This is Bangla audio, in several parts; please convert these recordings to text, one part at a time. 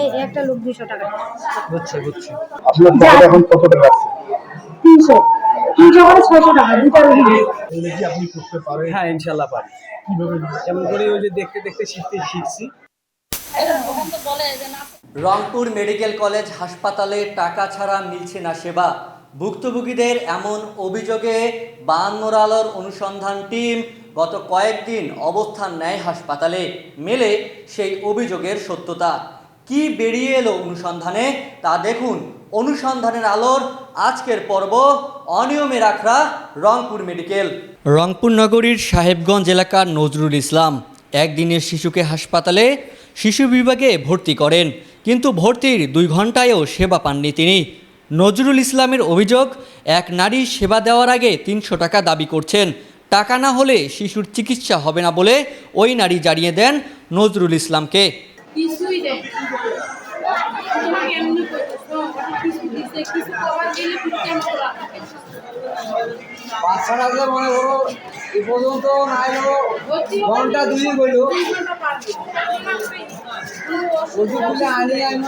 এই একটা লোক দুশো টাকা। বুঝছি বুঝছি। আপনার পকেটে এখন কত টাকা আছে? তিনশো। তিনশো করে ছয়শো টাকা দুটা রুগী। এগুলো কি আপনি করতে পারেন? হ্যাঁ ইনশাল্লাহ পারি। যেমন করে ওই যে দেখতে দেখতে শিখতে শিখছি। রংপুর মেডিকেল কলেজ হাসপাতালে টাকা ছাড়া মিলছে না সেবা। ভুক্তভোগীদের এমন অভিযোগে বায়ান্নর আলোর অনুসন্ধান টিম গত কয়েকদিন অবস্থান নেয় হাসপাতালে। মেলে সেই অভিযোগের সত্যতা। কি বেরিয়ে এলো অনুসন্ধানে? তা দেখুন। অনুসন্ধানের আলোর আজকের পর্ব অনিয়মে রাখরা রংপুর মেডিকেল। রংপুর নগরীর সাহেবগঞ্জ এলাকার নজরুল ইসলাম একদিনের শিশুকে হাসপাতালে শিশু বিভাগে ভর্তি করেন, কিন্তু ভর্তির দুই ঘন্টায়ও সেবা পাননি তিনি। নজরুল ইসলামের অভিযোগ, এক নারী সেবা দেওয়ার আগে তিনশো টাকা দাবি করছেন। টাকা না হলে শিশুর চিকিৎসা হবে না বলে ওই নারী জানিয়ে দেন নজরুল ইসলামকে। কিছুই দেয় তোমাকে এমনি কিছু দিছে কিছু খাবার দিলে তুমি কেন করা? থাকে মনে করো এ পর্যন্ত না এলো ঘণ্টা দুই গেল কোনো ওষুধ দিলে আনি আমি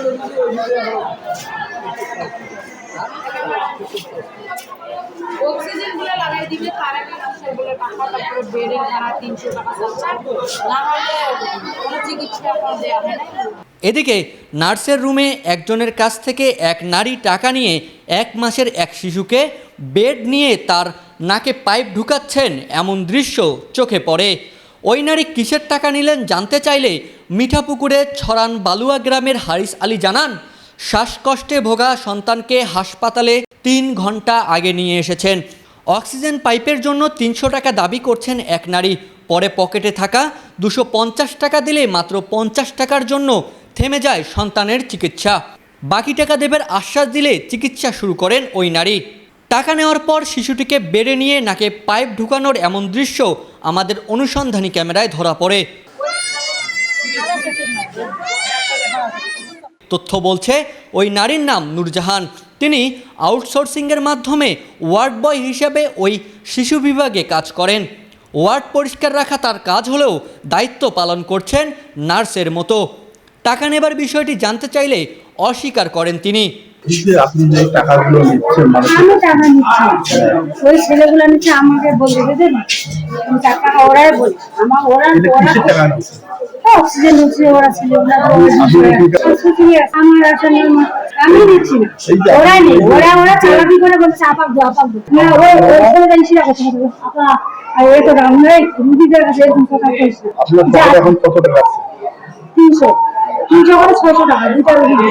তার টাকা তারপরে ভাড়া তিনশো টাকা না হলে কোনো চিকিৎসা দেওয়া হয় না। এদিকে নার্সের রুমে একজনের কাছ থেকে এক নারী টাকা নিয়ে এক মাসের এক শিশুকে বেড নিয়ে তার নাকে পাইপ ঢুকাচ্ছেন এমন দৃশ্য চোখে পড়ে। ওই নারী কিসের টাকা নিলেন জানতে চাইলে মিঠাপুকুরে ছড়ান বালুয়া গ্রামের হারিস আলী জানান, শ্বাসকষ্টে ভোগা সন্তানকে হাসপাতালে তিন ঘণ্টা আগে নিয়ে এসেছেন। অক্সিজেন পাইপের জন্য তিনশো টাকা দাবি করছেন এক নারী। পরে পকেটে থাকা দুশো পঞ্চাশ টাকা দিলে মাত্র পঞ্চাশ টাকার জন্য থেমে যায় সন্তানের চিকিৎসা। বাকি টাকা দেবের আশ্বাস দিলে চিকিৎসা শুরু করেন ওই নারী। টাকা নেওয়ার পর শিশুটিকে বেড়ে নিয়ে নাকে পাইপ ঢুকানোর এমন দৃশ্য আমাদের অনুসন্ধানী ক্যামেরায় ধরা পড়ে। তথ্য বলছে, ওই নারীর নাম নূরজাহান। তিনি আউটসোর্সিংয়ের মাধ্যমে ওয়ার্ড বয় হিসেবে ওই শিশু বিভাগে কাজ করেন। ওয়ার্ড পরিষ্কার রাখা তার কাজ হলেও দায়িত্ব পালন করছেন নার্সের মতো। টাকা নেবার বিষয়টি জানতে চাইলে অস্বীকার করেন তিনি। আপনি যে টাকাগুলো নিচ্ছেন আমি টাকা নিচ্ছি ওই ছেলেগুলো নিচ্ছে আমাকে বলবে বুঝলেন টাকা ওরাই বলি আমার ওরা ওরা কিসের টাকা নিচ্ছেন অক্সিজেন নিচ্ছে ওরা ছেলেগুলো আমার আসলে আমি নিচ্ছি না। এই নেই ওরা ওরা চালাকি করে বলছে আপাক দো আপাক দো না ওই ওই ছেলেটা ইসিরা করছে আপনার আর এই তো আমরা রুগীদের কাছে এরকম কথা বলছি। আপনার এখন কত টাকা আছে? তিনশো। তিনশো করে ছয়শো টাকা দুটা রুগী।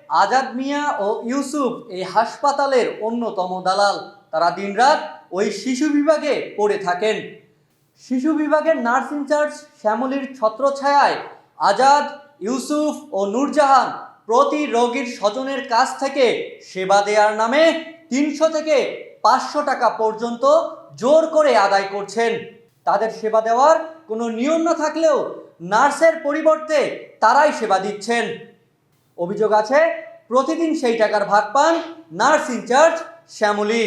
আজাদ মিয়া ও ইউসুফ এই হাসপাতালের অন্যতম দালাল। তারা দিনরাত ওই শিশু বিভাগে পড়ে থাকেন। শিশু বিভাগের নার্স ইনচার্জ শ্যামলীর ছত্রছায়ায় আজাদ, ইউসুফ ও নূরজাহান প্রতি রোগীর স্বজনের কাছ থেকে সেবা দেওয়ার নামে তিনশো থেকে পাঁচশো টাকা পর্যন্ত জোর করে আদায় করছেন। তাদের সেবা দেওয়ার কোনো নিয়ম না থাকলেও নার্সের পরিবর্তে তারাই সেবা দিচ্ছেন। অভিযোগ আছে, প্রতিদিন সেই টাকার ভাগ পান নার্স ইনচার্জ শ্যামলী।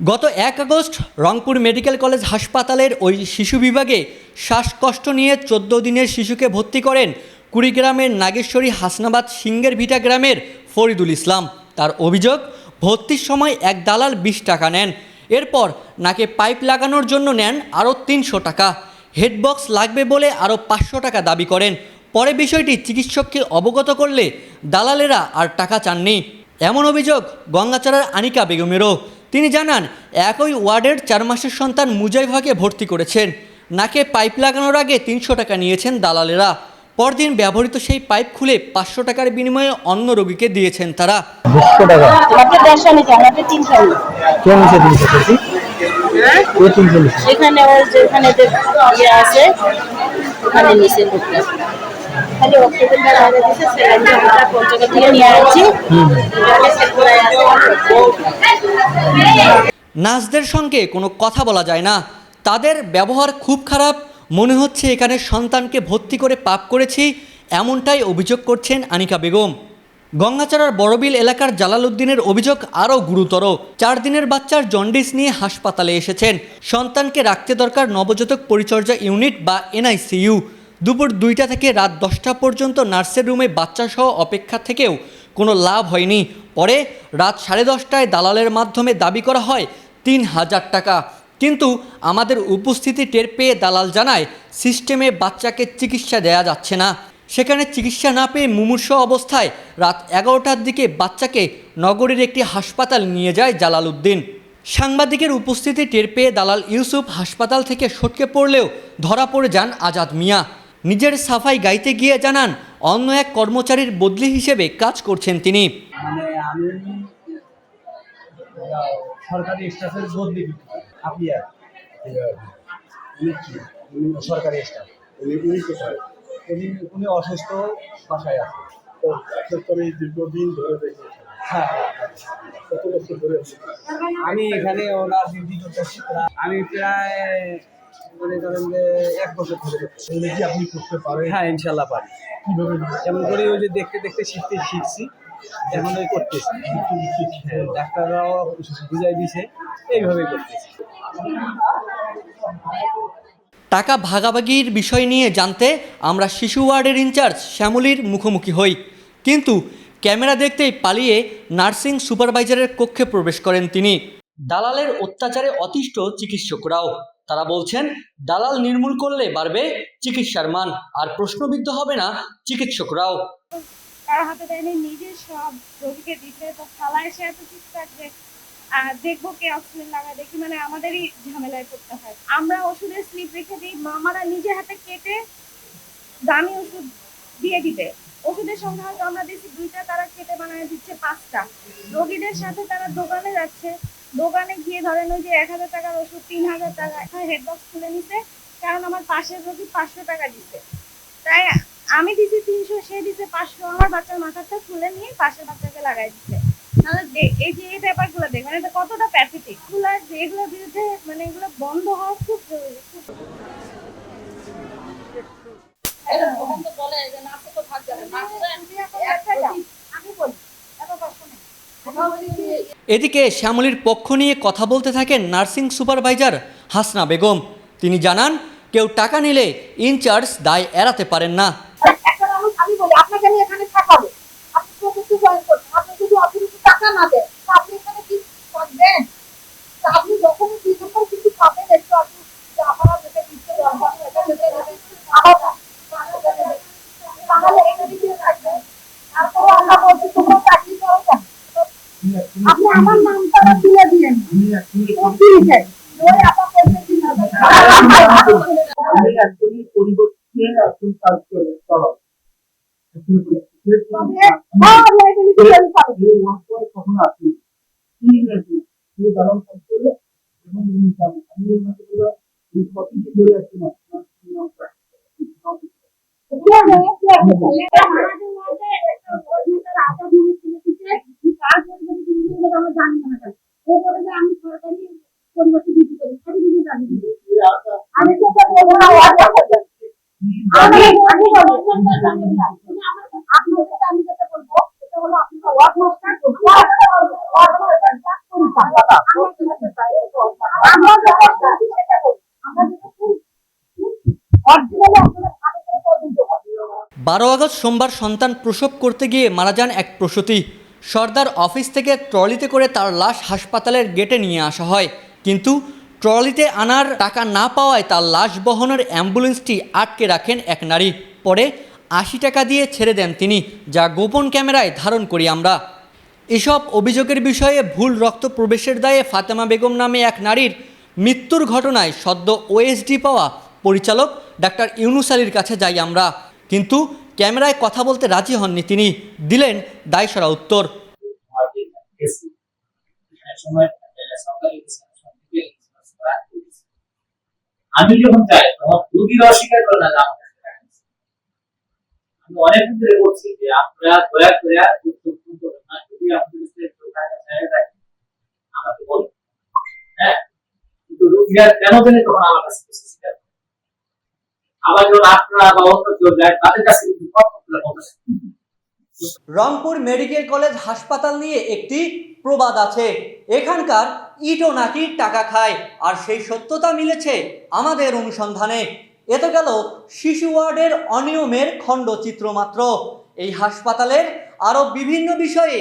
গত এক আগস্ট রংপুর মেডিকেল কলেজ হাসপাতালের ওই শিশু বিভাগে শ্বাসকষ্ট নিয়ে চোদ্দ দিনের শিশুকে ভর্তি করেন কুড়িগ্রামের নাগেশ্বরী হাসনাবাদ সিঙ্গের ভিটা গ্রামের ফরিদুল ইসলাম। তার অভিযোগ, ভর্তির সময় এক দালাল বিশ টাকা নেন, এরপর নাকে পাইপ লাগানোর জন্য নেন আরও তিনশো টাকা। হেডবক্স লাগবে বলে আরও পাঁচশো টাকা দাবি করেন পরে বিষয়টি চিকিৎসককে অবগত করলে দালালেরা আর টাকা চাননি। এমন অভিযোগ গঙ্গাচড়ার আনিকা বেগমেরও। তিনি জানান একই ওয়ার্ডের চার মাসের সন্তান মুজাইভাকে ভর্তি করেছেন। নাকে পাইপ লাগানোর আগে তিনশো টাকা নিয়েছেন দালালেরা। পরদিন ব্যবহৃত সেই পাইপ খুলে পাঁচশো টাকার বিনিময়ে অন্য রোগীকে দিয়েছেন তারা। এখানে ওই যেখানে আছে ওখানে নিচে খালি লাগিয়ে দিছে স্যালাইনটা আমরা পঞ্চগড় থেকে নিয়ে আসছি। নার্সদের সঙ্গে কোনো কথা বলা যায় না। তাদের ব্যবহার খুব খারাপ। মনে হচ্ছে এখানে সন্তানকে ভর্তি করে পাপ করেছি এমনটাই অভিযোগ করছেন আনিকা বেগম। গঙ্গাচড়ার বড়বিল এলাকার জালালউদ্দিনের অভিযোগ আরও গুরুতর। চার দিনের বাচ্চার জন্ডিস নিয়ে হাসপাতালে এসেছেন। সন্তানকে রাখতে দরকার নবজাতক পরিচর্যা ইউনিট বা এনআইসিইউ। দুপুর দুইটা থেকে রাত দশটা পর্যন্ত নার্সের রুমে বাচ্চা সহ অপেক্ষা থেকেও কোনো লাভ হয়নি। পরে রাত সাড়ে দশটায় দালালের মাধ্যমে দাবি করা হয়, তিন হাজার টাকা। কিন্তু আমাদের উপস্থিতি টের পেয়ে দালাল জানায়, সিস্টেমে বাচ্চাকে চিকিৎসা দেয়া যাচ্ছে না। সেখানে চিকিৎসা না পেয়ে মুমূর্ষ অবস্থায় রাত এগারোটার দিকে বাচ্চাকে নগরীর একটি হাসপাতাল নিয়ে যায় জালাল উদ্দিন। সাংবাদিকের উপস্থিতি টের পেয়ে দালাল ইউসুফ হাসপাতাল থেকে সটকে পড়লেও ধরা পড়ে যান আজাদ মিয়া। নিজের সাফাই গাইতে গিয়ে জানান, অন্য এক কর্মচারীর বদলি হিসেবে কাজ করছেন তিনি। মানে আমি উনি অসুস্থ হ্যাঁ ধরে? আমি এখানে আমি প্রায় মনে করেন যে এক বছর ধরে এগুলো কি আপনি করতে পারেন? হ্যাঁ ইনশাল্লাহ পারি। কীভাবে? যেমন করে ওই যে দেখতে দেখতে শিখতে শিখছি এখন ওই করতেছি। হ্যাঁ, ডাক্তাররাও বুঝাই দিছে এইভাবে করতেছি। টাকা ভাগাভাগির বিষয় নিয়ে জানতে আমরা শিশু ওয়ার্ডের ইনচার্জ শ্যামলীর মুখোমুখি হই। কিন্তু ক্যামেরা দেখতেই পালিয়ে নার্সিং সুপারভাইজারের কক্ষে প্রবেশ করেন তিনি। দালালের অত্যাচারে অতিষ্ঠ চিকিৎসকরাও। তারা বলছেন, দালাল নির্মূল করলে বাড়বে চিকিৎসার মান, আর প্রশ্নবিদ্ধ হবে না চিকিৎসকরাও। তার হাতে দেয়নি, নিজে সব রোগীকে দিতে তো খালা এসে এত আর দেখব কে অক্সিজেন লাগায় দেখি মানে আমাদেরই ঝামেলায় পড়তে হয়। আমরা ওষুধের স্লিপ রেখে দিই, মামারা নিজে হাতে কেটে দামি ওষুধ দিয়ে দিবে। ওষুধের সংখ্যা হয়তো আমরা দিচ্ছি দুইটা তারা কেটে বানায় দিচ্ছে, পাঁচটা। রোগীদের সাথে তারা দোকানে যাচ্ছে ধরেন ওই যে এক হাজার টাকার ওষুধ, তিন হাজার টাকা হেড খুলে নিছে, কারণ আমার পাশের রোগী পাঁচশো টাকা দিচ্ছে তাই আমি দিছি তিনশো, সে দিছে পাঁচশো, আমার বাচ্চার মাথাটা খুলে নিয়ে পাশের বাচ্চাকে লাগাই দিচ্ছে তাহলে দে- এই যে এই ব্যাপারগুলো দেখবেন, এটা কতটা প্যাথেটিক এগুলো যেগুলোর বিরুদ্ধে মানে এগুলো বন্ধ হওয়া খুব জরুরি খুব তখন তো বলে যে নাচে তো ভাগ যাবে নাচে একটা দাও, আমি বলি এত কষ্ট নেই এদিকে শ্যামলীর পক্ষ নিয়ে কথা বলতে থাকেন নার্সিং সুপারভাইজার হাসনা বেগম। তিনি জানান, কেউ টাকা নিলে ইনচার্জ দায় এড়াতে পারেন না। আমার নামটা তুলে দিলেন উকিলকে ওই বারো আগস্ট সোমবার সন্তান প্রসব করতে গিয়ে মারা যান এক প্রসূতি। সর্দার অফিস থেকে ট্রলিতে করে তার লাশ হাসপাতালের গেটে নিয়ে আসা হয়। কিন্তু ট্রলিতে আনার টাকা না পাওয়ায় তার লাশ বহনের অ্যাম্বুলেন্সটি আটকে রাখেন এক নারী। পরে আশি টাকা দিয়ে ছেড়ে দেন তিনি, যা গোপন ক্যামেরায় ধারণ করি আমরা। এসব অভিযোগের বিষয়ে ভুল রক্ত প্রবেশের দায়ে ফাতেমা বেগম নামে এক নারীর মৃত্যুর ঘটনায় সদ্য ওএসডি পাওয়া পরিচালক ডাক্তার ইউনুস আলীর কাছে যাই আমরা। কিন্তু ক্যামেরায় কথা বলতে রাজি হননি তিনি। দিলেন দায়সারা উত্তর। আমি যখন চাই অস্বীকার করে না আছে। অনেকদিন ধরে বলছি যে, আপনারা দয়া করে যদি আপনাদের আমাকে বলুন। হ্যাঁ? কিন্তু রুগীরা কেন জানি তখন আমার কাছে রংপুর মেডিকেল কলেজ হাসপাতাল নিয়ে একটি প্রবাদ আছে। এখানকার ইটও নাকি টাকা খায়, আর সেই সত্যতা মিলেছে আমাদের অনুসন্ধানে। এ তো গেল শিশু ওয়ার্ডের অনিয়মের খণ্ডচিত্র মাত্র। এই হাসপাতালের আরও বিভিন্ন বিষয়ে